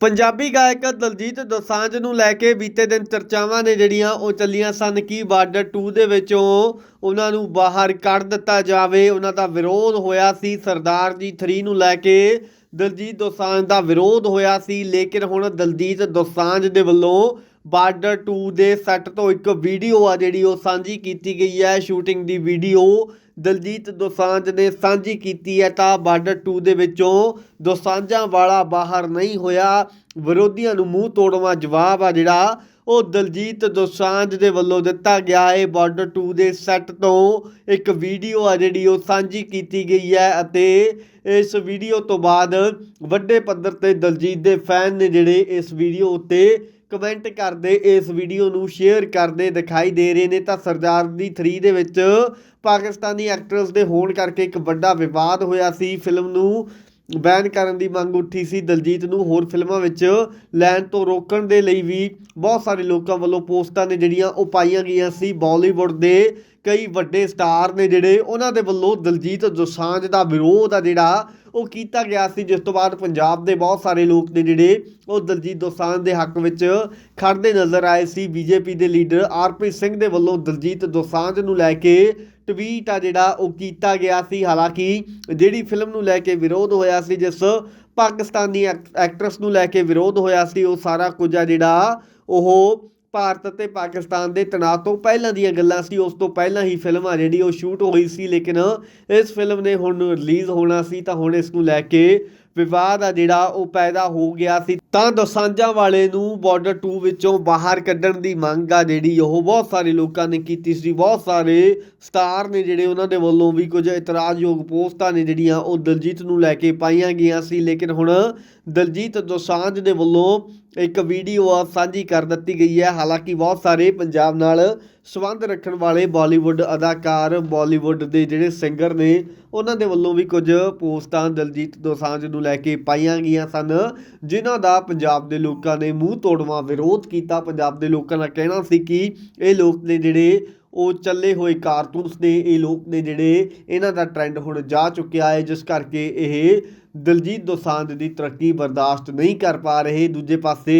ਪੰਜਾਬੀ ਗਾਇਕ ਦਲਜੀਤ ਦੋਸਾਂਝ ਨੂੰ ਲੈ ਕੇ ਬੀਤੇ ਦਿਨ ਚਰਚਾਵਾਂ ਨੇ ਜਿਹੜੀਆਂ ਉਹ ਚੱਲੀਆਂ ਸਨ ਕਿ ਬਾਰਡਰ 2 ਦੇ ਵਿੱਚੋਂ ਉਹਨਾਂ ਨੂੰ ਬਾਹਰ ਕੱਢ ਦਿੱਤਾ ਜਾਵੇ। ਉਹਨਾਂ ਦਾ ਵਿਰੋਧ ਹੋਇਆ ਸੀ। ਸਰਦਾਰ ਜੀ 3 ਨੂੰ ਲੈ ਕੇ ਦਲਜੀਤ ਦੋਸਾਂਝ ਦਾ ਵਿਰੋਧ ਹੋਇਆ ਸੀ। ਲੇਕਿਨ ਹੁਣ ਦਲਜੀਤ ਦੋਸਾਂਝ ਦੇ ਵੱਲੋਂ ਬਾਰਡਰ 2 ਦੇ ਸੈੱਟ ਤੋਂ ਇੱਕ ਵੀਡੀਓ ਆ ਜਿਹੜੀ ਉਹ ਸਾਂਝੀ ਕੀਤੀ ਗਈ ਹੈ। ਸ਼ੂਟਿੰਗ ਦੀ ਵੀਡੀਓ ਦਲਜੀਤ ਦੋਸਾਂਝ ਨੇ ਸਾਂਝੀ ਕੀਤੀ ਹੈ ਤਾਂ ਬਾਰਡਰ 2 ਦੇ ਵਿੱਚੋਂ ਦੋਸਾਂਝਾਂ ਵਾਲਾ ਬਾਹਰ ਨਹੀਂ ਹੋਇਆ। ਵਿਰੋਧੀਆਂ ਨੂੰ ਮੂੰਹ ਤੋੜਵਾ ਜਵਾਬ ਆ ਜਿਹੜਾ ਉਹ ਦਲਜੀਤ ਦੋਸਾਂਝ ਦੇ ਵੱਲੋਂ ਦਿੱਤਾ ਗਿਆ। ਹੈ ਬਾਰਡਰ 2 ਦੇ ਸੈੱਟ ਤੋਂ ਇੱਕ ਵੀਡੀਓ ਆ ਜਿਹੜੀ ਉਹ ਸਾਂਝੀ ਕੀਤੀ ਗਈ ਹੈ ਅਤੇ ਇਸ ਵੀਡੀਓ ਤੋਂ ਬਾਅਦ ਵੱਡੇ ਪੱਧਰ ਤੇ ਦਲਜੀਤ ਦੇ ਫੈਨ ਨੇ ਜਿਹੜੇ ਇਸ ਵੀਡੀਓ ਉੱਤੇ ਕਮੈਂਟ ਕਰਦੇ, ਇਸ ਵੀਡੀਓ ਨੂੰ ਸ਼ੇਅਰ ਕਰਦੇ, ਦਿਖਾਈ ਦੇ ਰਹੇ ਨੇ ਤਾਂ ਸਰਦਾਰ ਦੀ 3 ਦੇ ਵਿੱਚ ਪਾਕਿਸਤਾਨੀ ਐਕਟਰਸ ਦੇ ਹੋਣ ਕਰਕੇ ਇੱਕ ਵੱਡਾ ਵਿਵਾਦ ਹੋਇਆ ਸੀ। ਫਿਲਮ ਨੂੰ ਬੈਨ ਕਰਨ ਦੀ ਮੰਗ ਉੱਠੀ ਸੀ। ਦਲਜੀਤ ਨੂੰ ਹੋਰ ਫਿਲਮਾਂ ਵਿੱਚ ਲੈਣ ਤੋਂ ਰੋਕਣ ਦੇ ਲਈ ਵੀ ਬਹੁਤ ਸਾਰੇ ਲੋਕਾਂ ਵੱਲੋਂ ਪੋਸਟਾਂ ਨੇ ਜਿਹੜੀਆਂ ਉਹ ਪਾਈਆਂ ਗਈਆਂ ਸੀ। ਬਾਲੀਵੁੱਡ ਦੇ ਕਈ ਵੱਡੇ ਸਟਾਰ ਨੇ ਜਿਹੜੇ ਉਹਨਾਂ ਦੇ ਵੱਲੋਂ ਦਲਜੀਤ ਦੋਸਾਂਝ ਦਾ ਵਿਰੋਧ ਆ ਜਿਹੜਾ, ਉਹ ਕੀਤਾ ਗਿਆ ਸੀ, ਜਿਸ ਤੋਂ ਬਾਅਦ ਪੰਜਾਬ ਦੇ ਬਹੁਤ ਸਾਰੇ ਲੋਕ ਨੇ ਜਿਹੜੇ ਉਹ ਦਲਜੀਤ ਦੋਸਾਂਝ ਦੇ ਹੱਕ ਵਿੱਚ ਖੜਦੇ ਨਜ਼ਰ ਆਏ ਸੀ। ਬੀਜੇਪੀ ਦੇ ਲੀਡਰ ਆਰਪੀ ਸਿੰਘ ਦੇ ਵੱਲੋਂ ਦਲਜੀਤ ਦੋਸਾਂਝ ਨੂੰ ਲੈ ਕੇ ਟਵੀਟ ਆ ਜਿਹੜਾ, ਉਹ ਕੀਤਾ ਗਿਆ ਸੀ। ਹਾਲਾਂਕਿ ਜਿਹੜੀ ਫਿਲਮ ਨੂੰ ਲੈ ਕੇ ਵਿਰੋਧ ਹੋਇਆ ਸੀ, ਜਿਸ ਪਾਕਿਸਤਾਨੀ ਐਕ- ਐਕਟਰਸ ਨੂੰ ਲੈ ਕੇ ਵਿਰੋਧ ਹੋਇਆ ਸੀ, ਉਹ ਸਾਰਾ ਕੁਝ ਆ ਜਿਹੜਾ, ਉਹ ਭਾਰਤ ਅਤੇ ਪਾਕਿਸਤਾਨ ਦੇ ਤਣਾਅ ਤੋਂ ਪਹਿਲਾਂ ਦੀਆਂ ਗੱਲਾਂ ਸੀ। ਉਸ ਤੋਂ ਪਹਿਲਾਂ ਹੀ ਫਿਲਮ ਆ ਜਿਹੜੀ ਉਹ ਸ਼ੂਟ ਹੋਈ ਸੀ, ਲੇਕਿਨ ਇਸ ਫਿਲਮ ਨੇ ਹੁਣ ਰਿਲੀਜ਼ ਹੋਣਾ ਸੀ ਤਾਂ ਹੁਣ ਇਸ ਨੂੰ ਲੈ ਕੇ ਵਿਵਾਦ ਆ ਜਿਹੜਾ ਉਹ ਪੈਦਾ ਹੋ ਗਿਆ ਸੀ। ਤਾਂ ਦੋਸਾਂਝਾਂ ਵਾਲੇ ਨੂੰ ਬਾਰਡਰ 2 ਵਿੱਚੋਂ ਬਾਹਰ ਕੱਢਣ ਦੀ ਮੰਗ ਆ ਜਿਹੜੀ ਉਹ ਬਹੁਤ ਸਾਰੇ ਲੋਕਾਂ ਨੇ ਕੀਤੀ ਸੀ। ਬਹੁਤ ਸਾਰੇ ਸਟਾਰ ਨੇ ਜਿਹੜੇ ਉਹਨਾਂ ਦੇ ਵੱਲੋਂ ਵੀ ਕੁਝ ਇਤਰਾਜ਼ਯੋਗ ਪੋਸਟਾਂ ਨੇ ਜਿਹੜੀਆਂ ਉਹ ਦਲਜੀਤ ਨੂੰ ਲੈ ਕੇ ਪਾਈਆਂ ਗਈਆਂ ਸੀ। ਲੇਕਿਨ ਹੁਣ ਦਲਜੀਤ ਦੋਸਾਂਝ ਦੇ ਵੱਲੋਂ ਇੱਕ ਵੀਡੀਓ ਆ ਸਾਂਝੀ ਕਰ ਦਿੱਤੀ ਗਈ ਹੈ। ਹਾਲਾਂਕਿ ਬਹੁਤ ਸਾਰੇ ਪੰਜਾਬ ਨਾਲ ਸੰਬੰਧ ਰੱਖਣ ਵਾਲੇ ਬਾਲੀਵੁੱਡ ਅਦਾਕਾਰ, ਬਾਲੀਵੁੱਡ ਦੇ ਜਿਹੜੇ ਸਿੰਗਰ ਨੇ, ਉਹਨਾਂ ਦੇ ਵੱਲੋਂ ਵੀ ਕੁਝ ਪੋਸਟਾਂ ਦਲਜੀਤ ਦੋਸਾਂਝ ਨੂੰ ਲੈ ਕੇ ਪਾਈਆਂ ਗਈਆਂ ਸਨ, ਜਿਨ੍ਹਾਂ ਦਾ ਪੰਜਾਬ ਦੇ ਲੋਕਾਂ ਨੇ ਮੂੰਹ ਤੋੜਵਾ ਵਿਰੋਧ ਕੀਤਾ। ਪੰਜਾਬ ਦੇ ਲੋਕਾਂ ਦਾ ਕਹਿਣਾ ਸੀ ਕਿ ਇਹ ਲੋਕ ਨੇ ਜਿਹੜੇ ਉਹ ਚੱਲੇ ਹੋਏ ਕਾਰਟੂਨਸ ਨੇ, ਇਹ ਲੋਕ ਨੇ ਜਿਹੜੇ ਇਹਨਾਂ ਦਾ ਟ੍ਰੈਂਡ ਹੁਣ ਜਾ ਚੁੱਕਿਆ ਹੈ, ਜਿਸ ਕਰਕੇ ਇਹ ਦਲਜੀਤ ਦੋਸਾਂਝ ਦੀ ਤਰੱਕੀ ਬਰਦਾਸ਼ਤ ਨਹੀਂ ਕਰ ਪਾ ਰਹੇ। ਦੂਜੇ ਪਾਸੇ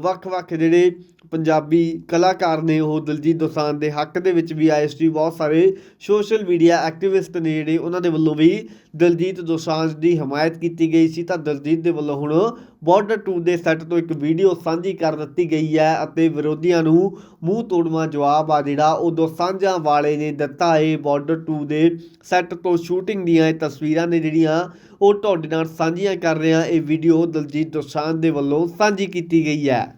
ਵੱਖ-ਵੱਖ ਜਿਹੜੇ ਪੰਜਾਬੀ ਕਲਾਕਾਰ ਨੇ ਉਹ ਦਲਜੀਤ ਦੋਸਾਂਝ ਦੇ ਹੱਕ ਦੇ ਵਿੱਚ ਵੀ ਆਏ ਸੀ। ਬਹੁਤ ਸਾਰੇ ਸੋਸ਼ਲ ਮੀਡੀਆ ਐਕਟਿਵਿਸਟ ਨੇ ਜਿਹੜੇ ਉਹਨਾਂ ਦੇ ਵੱਲੋਂ ਵੀ ਦਲਜੀਤ ਦੋਸਾਂਝ ਦੀ ਹਮਾਇਤ ਕੀਤੀ ਗਈ ਸੀ। ਤਾਂ ਦਲਜੀਤ ਦੇ ਵੱਲੋਂ ਹੁਣ ਬਾਰਡਰ 2 ਦੇ ਸੈੱਟ ਤੋਂ ਇੱਕ ਵੀਡੀਓ ਸਾਂਝੀ ਕਰ ਦਿੱਤੀ ਗਈ ਹੈ ਅਤੇ ਵਿਰੋਧੀਆਂ ਨੂੰ ਮੂੰਹ ਤੋੜਵਾ ਜਵਾਬ ਆ ਜਿਹੜਾ ਉਹ ਦੋਸਾਂਝਾਂ ਵਾਲੇ ਨੇ ਦਿੱਤਾ ਹੈ। ਬਾਰਡਰ 2 ਦੇ ਸੈੱਟ ਤੋਂ ਸ਼ੂਟਿੰਗ ਦੀਆਂ ਇਹ ਤਸਵੀਰਾਂ ਨੇ ਜਿਹੜੀਆਂ ਉਹ ਤੁਹਾਡੇ ਨਾਲ ਸਾਂਝੀਆਂ ਕਰ ਰਿਹਾ। ਇਹ ਵੀਡੀਓ ਦਲਜੀਤ ਦੋਸਾਂਝ ਦੇ ਵੱਲੋਂ ਸਾਂਝੀ ਕੀਤੀ ਗਈ ਹੈ।